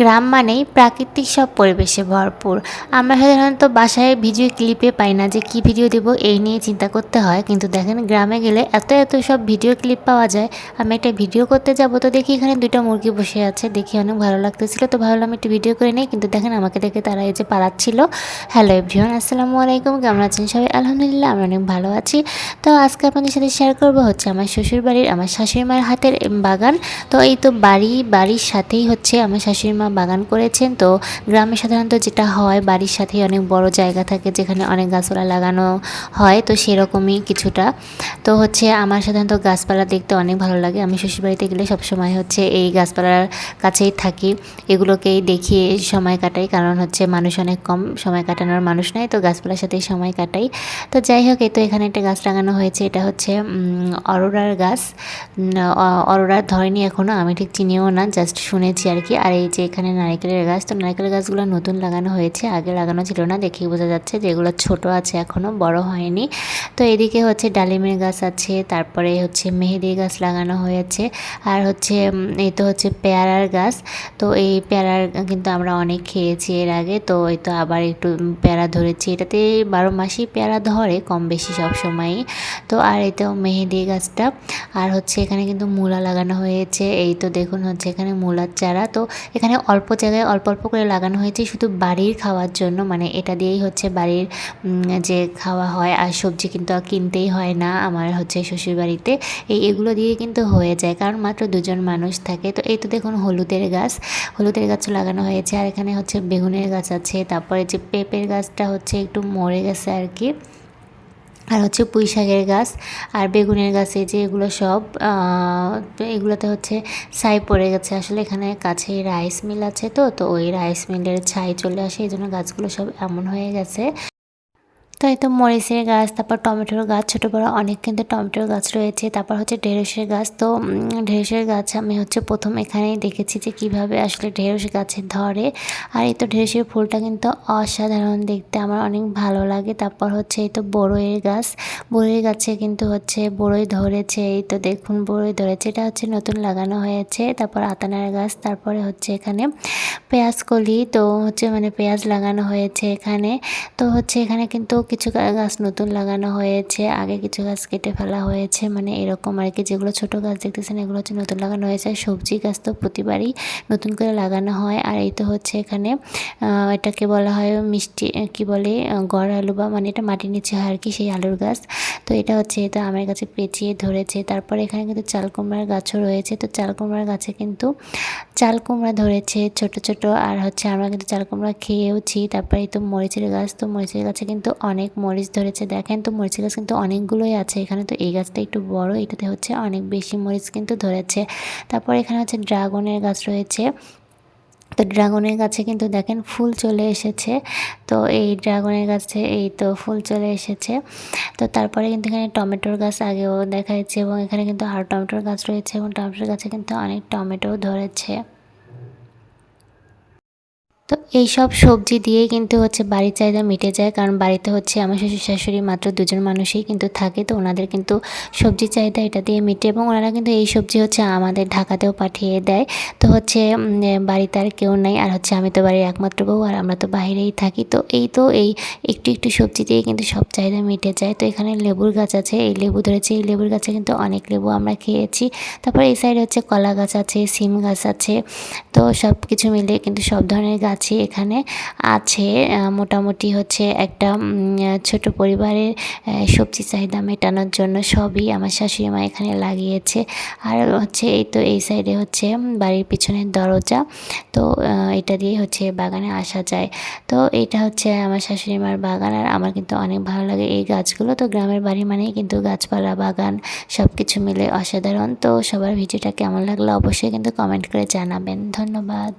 গ্রাম মানেই প্রাকৃতিক সব পরিবেশে ভরপুর। আমরা সাধারণত বাসায় ভিডিও ক্লিপে পাই না যে কি ভিডিও দেব, এই নিয়ে চিন্তা করতে হয়। কিন্তু দেখেন, গ্রামে গেলে এত এত সব ভিডিও ক্লিপ পাওয়া যায়। আমি একটা ভিডিও করতে যাব তো দেখি এখানে দুটো মুরগি বসে আছে, দেখি অনেক ভালো লাগতেছিল তো ভাবলাম একটু ভিডিও করে নেই। কিন্তু দেখেন, আমাকে দেখে তারা এই যে পালাচ্ছিল। হ্যালো এভরিওয়ান আসসালামু আলাইকুম, কেমন আছেন সবাই? আলহামদুলিল্লাহ, আমরা অনেক ভালো আছি। তো আজকে আপনাদের সাথে শেয়ার করব হচ্ছে আমার শ্বশুর বাড়ির আমার শাশুড়ি মায়ের হাতের বাগান। তো এই তো বাড়ি, বাড়ির সাথেই হচ্ছে আমার শাশুড়ি মা বাগান করেছেন, তো গ্রামে সাধারণত যেটা হয়, বাড়ির সাথেই অনেক বড় জায়গা থাকে যেখানে অনেক গাছপালা লাগানো হয়, তো সেরকমই কিছুটা। তো হচ্ছে আমার সাধারণত গাছপালা দেখতে অনেক ভালো লাগে। আমি শ্বশুরবাড়িতে গেলে সবসময় হচ্ছে এই গাছপালার কাছেই থাকি। এগুলোকেই দেখিয়ে সময় কাটাই, কারণ হচ্ছে মানুষ অনেক কম সময় কাটানোর মানুষ নাই, তো গাছপালার সাথেই সময় কাটাই। তো যাই হোক, এই তো এখানে একটা গাছ লাগানো হয়েছে, এটা হচ্ছে অরোরার গাছ। অরোরার ধরেনি এখনও আমি ঠিক চিনিও না, জাস্ট শুনেছি আর কি। আর এই যে এখানে নারিকেলের গাছ, তো নারিকেলের গাছগুলো নতুন লাগানো হয়েছে, আগে লাগানো ছিল না, দেখেই বোঝা যাচ্ছে যে এগুলো ছোটো আছে এখনও বড় হয়নি। তো এদিকে হচ্ছে ডালিমের গাছ আছে, তারপরে হচ্ছে মেহেদি গাছ লাগানো হয়েছে, আর হচ্ছে এই তো হচ্ছে পেয়ারার গাছ। তো এই পেয়ারার কিন্তু আমরা অনেক খেয়েছি এর আগে, তো এই তো আবার একটু পেয়ারা ধরেছি। এটাতে বারো মাসই পেয়ারা ধরে, কম বেশি সব সময়ই। তো আর তো মেহেদি গাছটা, আর হচ্ছে এখানে কিন্তু মূলা লাগানো হয়েছে, এই তো দেখুন হচ্ছে এখানে মূলার চারা। তো এখানে অল্প জায়গায় অল্প অল্প করে লাগানো হয়েছে, শুধু বাড়ির খাওয়ার জন্য। মানে এটা দিয়েই হচ্ছে বাড়ির যে খাওয়া হয় আর সবজি কিন্তু আর কিনতেই হয় না আমার হচ্ছে শ্বশুরবাড়িতে। এই এগুলো দিয়ে কিন্তু হয়ে যায়, কারণ মাত্র দুজন মানুষ থাকে। তো এই তো দেখুন হলুদের গাছ, হলুদের গাছও লাগানো হয়েছে। আর এখানে হচ্ছে বেগুনের গাছ আছে, তারপরে যে পেঁপের গাছটা হচ্ছে একটু মরে গেছে আর কি। আর হচ্ছে পুঁই শাকের গাছ আর বেগুনের গাছে যে এগুলো সব এগুলোতে হচ্ছে ছাই পড়ে গেছে। আসলে এখানে কাছে রাইস মিল আছে তো তো ওই রাইস মিলের ছাই চলে আসে, এই জন্য গাছগুলো সব এমন হয়ে গেছে। তো এই তো মরিচের গাছ, তারপর টমেটোর গাছ, ছোটো বড়ো অনেক কিন্তু টমেটোর গাছ রয়েছে। তারপর হচ্ছে ঢেঁড়সের গাছ, তো ঢেঁড়সের গাছ আমি হচ্ছে প্রথম এখানেই দেখেছি যে কীভাবে আসলে ঢেঁড়স গাছে ধরে। আর এই তো ঢেঁড়সের ফুলটা কিন্তু অসাধারণ দেখতে, আমার অনেক ভালো লাগে। তারপর হচ্ছে এই তো বড়ইয়ের গাছ, বড়ইয়ের গাছে কিন্তু হচ্ছে বড়ই ধরেছে। এই তো দেখুন, বড়ই ধরেছে, এটা হচ্ছে নতুন লাগানো হয়েছে। তারপর আতানার গাছ, তারপরে হচ্ছে এখানে পেঁয়াজ কলি, তো হচ্ছে মানে পেঁয়াজ লাগানো হয়েছে এখানে। তো হচ্ছে এখানে কিন্তু কিছু গাছ নতুন লাগানো হয়েছে, আগে কিছু গাছ কেটে ফেলা হয়েছে মানে এরকম আর কি। যেগুলো ছোটো গাছ দেখতেছেন, এগুলো হচ্ছে নতুন লাগানো হয়েছে। সবজি গাছ তো প্রতিবারই নতুন করে লাগানো হয়। আর এই তো হচ্ছে এখানে এটাকে বলা হয় মিষ্টি কি বলে গড় আলু বা মানে এটা মাটির নিচে হয় আর কি সেই আলুর গাছ। তো এটা হচ্ছে এটা আমের কাছে পেঁচিয়ে ধরেছে। তারপরে এখানে কিন্তু চাল কুমড়ার গাছও রয়েছে। তো চাল কুমড়ার গাছে কিন্তু চাল কুমড়া ধরেছে, ছোট ছোট, আর হচ্ছে আমরা কিন্তু চাল কুমড়া খেয়েওছি। তারপরে তো মরিচের গাছ, তো মরিচের গাছে কিন্তু অনেক মরিচ ধরেছে। দেখেন তো মরিচের গাছ কিন্তু অনেকগুলোই আছে। এখানে তো এই গাছটা একটু বড়, এটাতে হচ্ছে অনেক বেশি মরিচ কিন্তু ধরেছে। তারপর এখানে হচ্ছে ড্রাগনের গাছ রয়েছে। তো ড্রাগনের গাছে কিন্তু দেখেন ফুল চলে এসেছে। তো এই ড্রাগনের গাছে এই তো ফুল চলে এসেছে। তো তারপরে কিন্তু এখানে টমেটোর গাছ আগেও দেখা যাচ্ছে এবং এখানে কিন্তু আরও টমেটোর গাছ রয়েছে এবং টমেটোর গাছে কিন্তু অনেক টমেটোও ধরেছে। তো এই সব সবজি দিয়েই কিন্তু হচ্ছে বাড়ির চাহিদা মিটে যায়। কারণ বাড়িতে হচ্ছে আমার শ্বশুর শাশুড়ি মাত্র দুজন মানুষই কিন্তু থাকে, তো ওনাদের কিন্তু সবজি চাহিদা এটা দিয়ে মিটে এবং ওনারা কিন্তু এই সবজি হচ্ছে আমাদের ঢাকাতেও পাঠিয়ে দেয়। তো হচ্ছে বাড়িতে আর কেউ নাই। আর হচ্ছে আমি তো বাড়ির একমাত্র বউ আর আমরা তো বাইরেই থাকি। তো এই তো এই একটু একটু সবজি দিয়ে কিন্তু সব চাহিদা মিটে যায়। তো এখানে লেবুর গাছ আছে, এই লেবু ধরেছে, এই লেবুর গাছে কিন্তু অনেক লেবু আমরা খেয়েছি। তারপর এই সাইডে হচ্ছে কলা গাছ আছে, সিম গাছ আছে, তো সব কিছু মিলে কিন্তু সব ধরনের গাছ আছি এখানে। আছে মোটামুটি হচ্ছে একটা ছোট পরিবারের সবজি চাহিদা মেটানোর জন্য সবই আমার শাশুড়ি মা এখানে লাগিয়েছে। আর হচ্ছে এই তো এই সাইডে হচ্ছে বাড়ির পিছনের দরজা। তো এটা দিয়ে হচ্ছে বাগানে আসা যায়। তো এটা হচ্ছে আমার শাশুড়ি মার বাগান আর আমার কিন্তু অনেক ভালো লাগে এই গাছগুলো। তো গ্রামের বাড়ি মানেই কিন্তু গাছপালা, বাগান সব কিছু মিলে অসাধারণ। তো সবার ভিডিওটা কেমন লাগল অবশ্যই কিন্তু কমেন্ট করে জানাবেন। ধন্যবাদ।